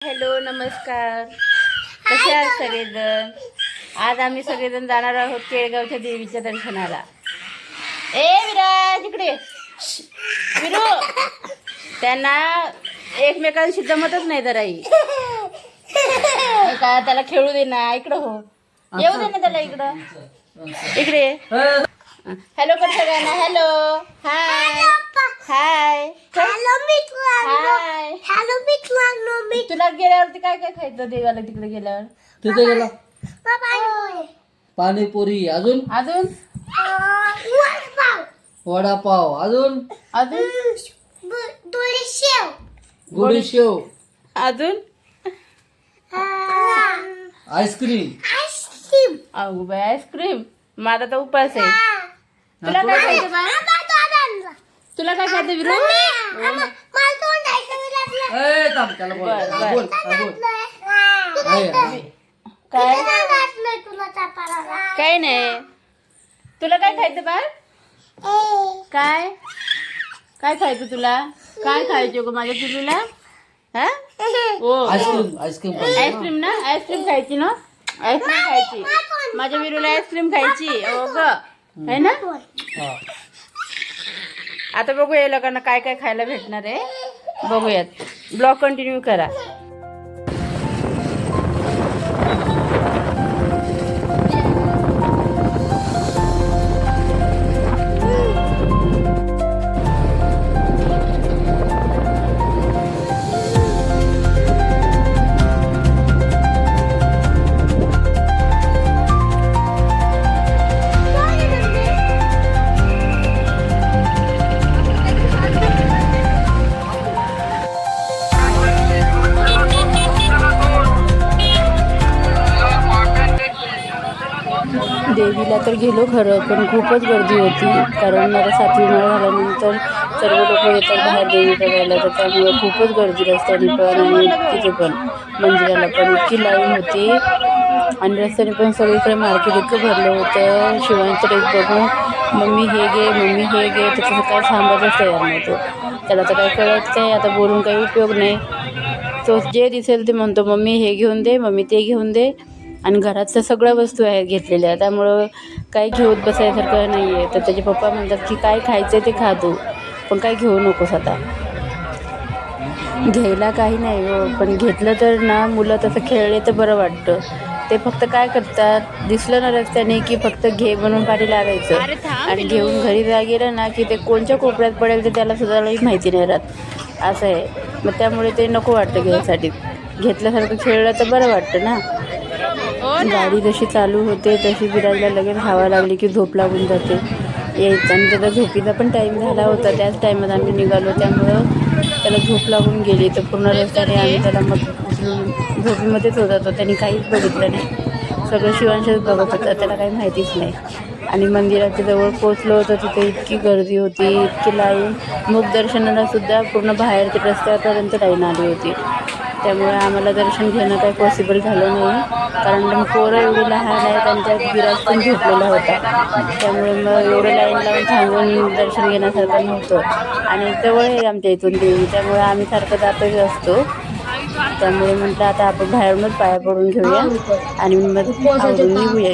Hello नमस्कार. कसे आहात सगळेजण? आज आम्ही सगळेजण जाणार आहोत केळगावच्या देवीच्या दर्शनाला. ए विराज इकडे. विरू. त्यांना एकमेकांशी जमतच नाही जराही का त्याला खेळू दे ना इकडं हो. येऊ दे ना त्याला इकडं. इकडे. हॅलो कर सगळ्यांना हॅलो. हाय. हाय. हॅलो मित्रांनो हाय हॅलो मित्रांनो मी. तुला गेल्यावरती काय काय खायचं देवाला तिकडे गेल्यावर? तिथे गेला. बाबा पाणीपुरी. अजून? अजून? वडापाव. वडापाव. अजून? अजून? शेव. गुडी शेव. अजून? Ice cream. Ice cream. अगो बाय आईस्क्रीम. माझा तर उपास आहे. तुला काय खायचं तुला काय खायचं विरू मला तोंड ऐकायला ए थांब त्याला बोल. बर, हा, बर. बोल हा, बोल आहे, आहे. काय? काय नाही. तुला काय खायचं बाय काय? काय खायचं तुला? काय खायचं गो माझ्या पिलूला हा? ओ. आईस्क्रीम आईस्क्रीम पाहिजे. आईस्क्रीम ना? आईस्क्रीम खायची ना? आईस्क्रीम खायची. माझ्या विरूला आईस्क्रीम खायची. हो ग. है ना? हा. आता बघूया या लोकांना काय काय खायला भेटणार आहे. बघूयात. ब्लॉग कंटिन्यू करा. देवीला तर गेलो खरं पण खूपच गर्दी होती. कारण मला सातवी माळ झाल्यानंतर सर्व लोक येतात बाहेर देवी बघायला तर त्यामुळे खूपच गर्दी रस्त्याने पण आणि तिथे पण. मंदिराला पण इतकी लाईन होती. आणि रस्त्याने पण सगळीकडे मार्केट इतकं भरलं होतं. शिवांचं एक बघून मम्मी हे घे मम्मी हे घे त्याचं काय थांबायचंच तयार नव्हतो. त्याला तर काय कळत काय आता बोलून काही उपयोग नाही. तो जे दिसेल ते म्हणतो मम्मी हे घेऊन दे मम्मी ते घेऊन दे. आणि घरात तर सगळ्या वस्तू आहेत घेतलेल्या. त्यामुळं काही घेऊत बसायसारखं नाही आहे तर त्याचे पप्पा म्हणतात की काय खायचं ते खा तू. पण काय घेऊ नकोस आता. घ्यायला काही नाही हो. पण घेतलं तर ना मुलं तसं खेळले तर बरं वाटतं. ते फक्त काय करतात दिसलं ना रस्त्याने की फक्त घे म्हणून पाठी लागायचं आणि घेऊन घरी जा गेलं ना की ते कोणत्या कोपऱ्यात पडेल ते त्याला सुद्धा माहिती नाही राहत. असं आहे. मग त्यामुळे ते नको वाटतं घ्यायसाठी. घेतल्यासारखं खेळलं तर बरं वाटतं ना. गाडी जशी चालू होते तशी विराजला लगेच हवा लागली की झोप लागून जाते. यायचं आणि त्याचा झोपीचा पण टाईम झाला होता. त्याच टाईमात आम्ही निघालो. त्यामुळं त्याला झोप लागून गेली. तर पूर्ण रस्त्याने आम्ही त्याला मग झोपीमध्येच होता तो त्यांनी काहीच बघितलं नाही. सगळं शिवांशच बघत होता. त्याला काही माहितीच नाही. आणि मंदिराच्या जवळ पोचलो होतं. तिथे इतकी गर्दी होती इतकी लाईन. मुख दर्शनाला सुद्धा पूर्ण बाहेर ते रस्त्यापर्यंत लाईन आली होती. त्यामुळे आम्हाला दर्शन घेणं काही पॉसिबल झालं नाही. कारण पोरं एवढी लहान आहे त्यांच्या गिराज पण झोपलेला होता त्यामुळे मग एवढं लाईन लावून थांबून दर्शन घेण्यासारखं नव्हतं. आणि जवळ आहे आमच्या इथून देवी त्यामुळे आम्ही सारखं जातच असतो. त्यामुळे म्हटलं आता आपण बाहेरूनच पाया पडून घेऊया आणि मग निघूया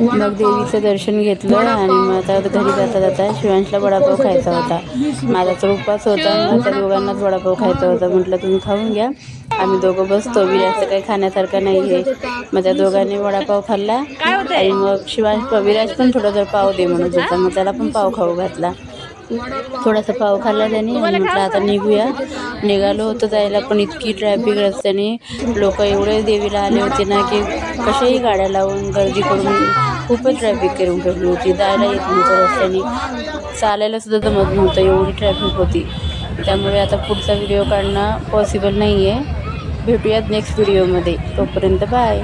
मग देवीचं दर्शन घेतलं आणि मग आता घरी जाता जाता शिवांशला वडापाव खायचा होता. माझा तर उपवास होता त्या दोघांनाच वडापाव खायचा होता. म्हटलं तुम्ही खाऊन घ्या. आम्ही दोघं बसतो. विराजचं काही खाण्यासारखं नाही आहे मग त्या दोघांनी वडापाव खाल्ला. आणि मग शिवांश विराज पण थोडं जर पाव दे म्हणत होता. मग त्याला पण पाव खाऊ घातला. थोडासा पाव खाल्ला त्याने आणि म्हटलं आता निघूया. निघालो होतं जायला पण इतकी ट्रॅफिक रस्त्याने. लोक एवढे देवीला आले होते ना की कशाही गाड्या लावून गर्दी करून खूपच ट्रॅफिक करून ठेवली होती. जायला येत नव्हतं रस्त्याने. चालायला सुद्धा जमत नव्हतं एवढी ट्रॅफिक होती. त्यामुळे आता पुढचा व्हिडिओ काढणं पॉसिबल नाही आहे भेटूयात नेक्स्ट व्हिडिओमध्ये तोपर्यंत बाय